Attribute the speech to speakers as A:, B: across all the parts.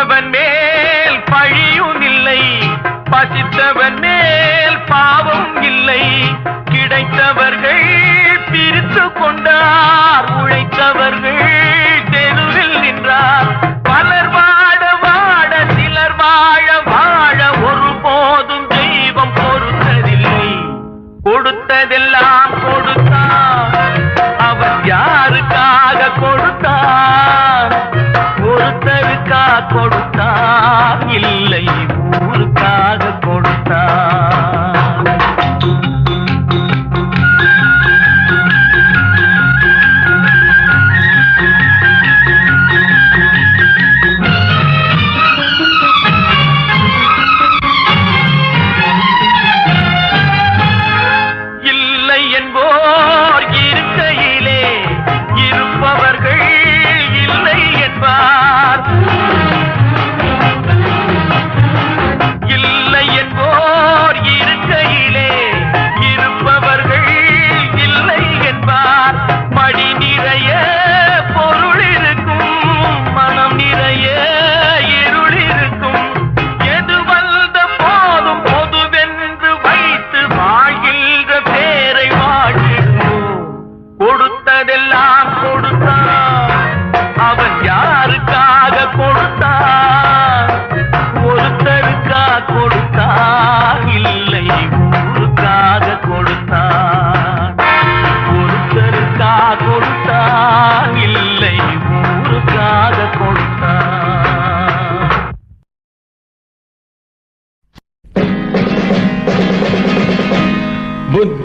A: பசித்தவன் மேல் பழியும் இல்லை. பசித்தவன் மேல் பாவம் இல்லை. கிடைத்தவர்கள் பிரித்து கொண்டார் உழைத்தவர்கள்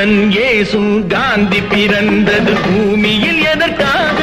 B: புத்தன் ஏசும் காந்தி பிறந்தது பூமியில் எதற்காக?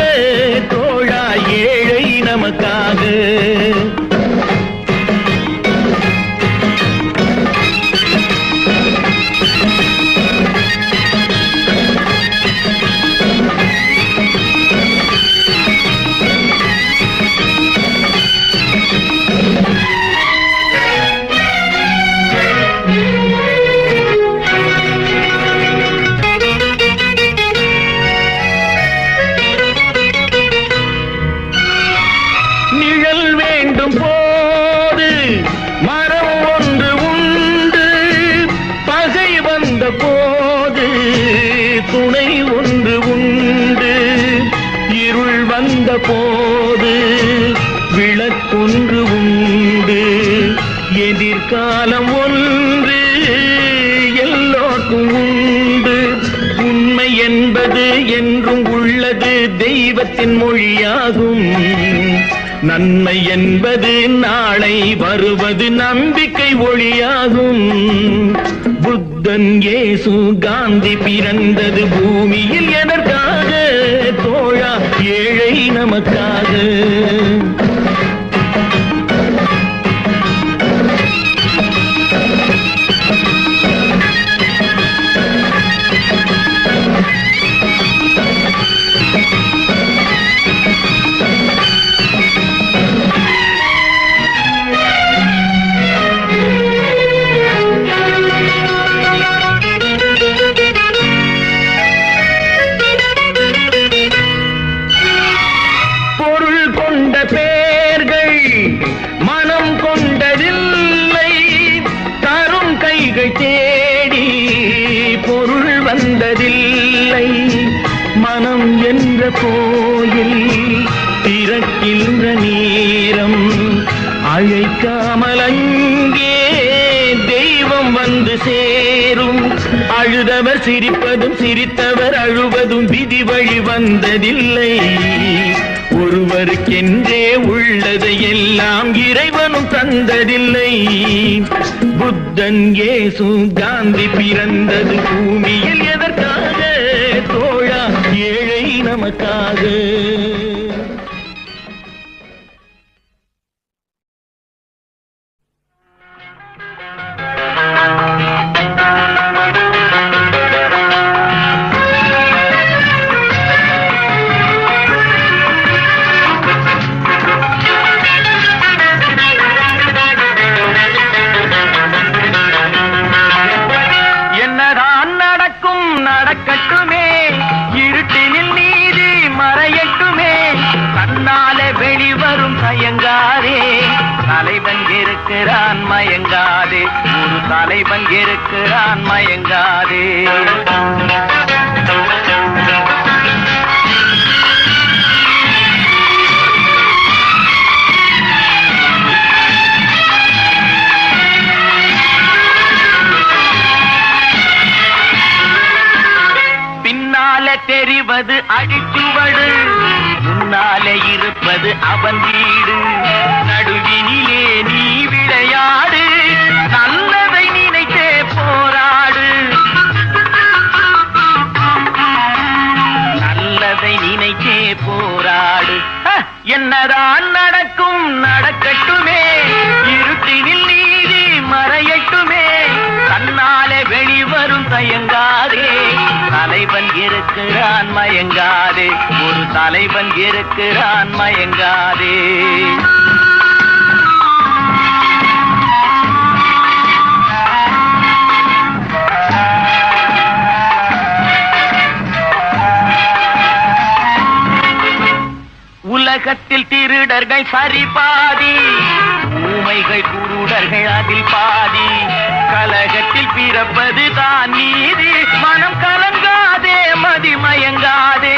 B: போது விளக்கொன்று உண்டு. எதிர்காலம் ஒன்று எல்லோருக்கும் உண்டு. உண்மை என்பது என்றும் உள்ளது தெய்வத்தின் மொழியாகும். நன்மை என்பது நாளை வருவது நம்பிக்கை ஒளியாகும். புத்தன் ஏசு காந்தி பிறந்தது பூமியில் எதற்கு ஏழை திறக்கின்ற நேரம் அழைக்காமல் அங்கே தெய்வம் வந்து சேரும். அழுதவர் சிரிப்பதும் சிரித்தவர் அழுவதும் விதி வழி வந்ததில்லை. ஒருவருக்கென்றே உள்ளதை எல்லாம் இறைவனும் தந்ததில்லை. புத்தன் ஏசு காந்தி பிறந்தது பூமியில் எதற்காக? தோழா ஏழை நமக்காக.
A: நடக்கட்டுமே இருட்டினில் நீதி மறையட்டுமே. தன்னாலே வெளிவரும் தயங்காதே. தலைவன் இருக்கிறான் மயங்காதே. ஒரு தலைவன் இருக்கிறான் மயங்காதே. தெரிவது அடிச்சுவடு. முன்னாலே இருப்பது அவன் வீடு. நடுவினிலே நீ விளையாடு. நல்லதை நினைத்தே போராடு. நல்லதை நினைத்தே போராடு. என்னதான் நடக்கும் தலைவன் இருக்கிறான் மயங்காதே. உலகத்தில் திருடர்கள் சரி பாதி ஊமைகள் குருடர்கள் அதில் பாதி. கலகத்தில் பிறப்பது தான் நீதி மனம் கலங்காதே மதிமயங்காதே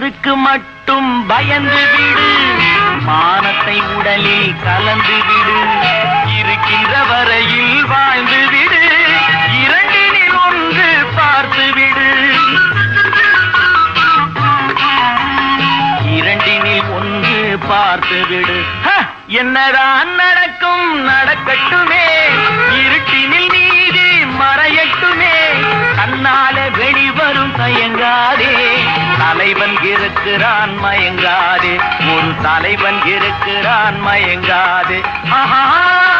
A: மனதுக்கு மட்டும் பயந்து விடு. மானத்தை உடலில் கலந்து விடு. இருக்கின்ற வரையில் வாழ்ந்து விடு. இரண்டினில் ஒன்று பார்த்து விடு. இரண்டினில் ஒன்று பார்த்து விடு. என்னதான் நடக்கும் நடக்கட்டுமே. இருட்டினில் நீதி மறையட்டுமே. தன்னால வெளிவரும் தயங்காதே. தலைவன் இருக்கிறான் மயங்காதே. ஒரு தலைவன் இருக்கிறான் மயங்காதே. ஆஹா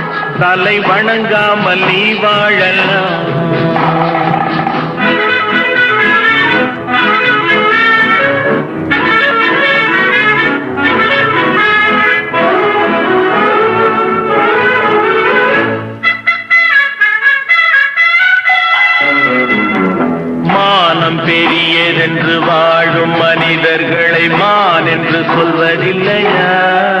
B: தலை வணங்காமல் நீ வாழலாம். பெரியதென்று வாழும் மனிதர்களை மான் என்று சொல்வதில்லையா?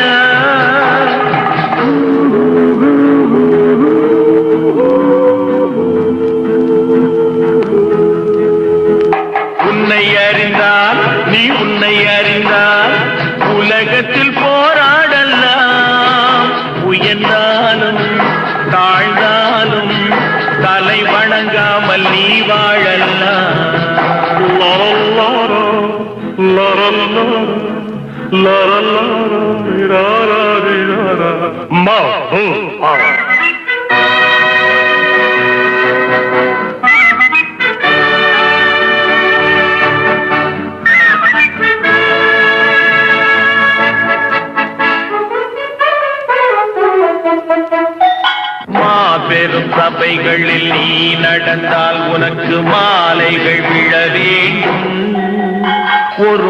B: ரிராராரிராரா. மா, ஹூ, சபைகளில் நீ நடந்தால் உனக்கு மாலைகள் விழ வேண்டும் ஒரு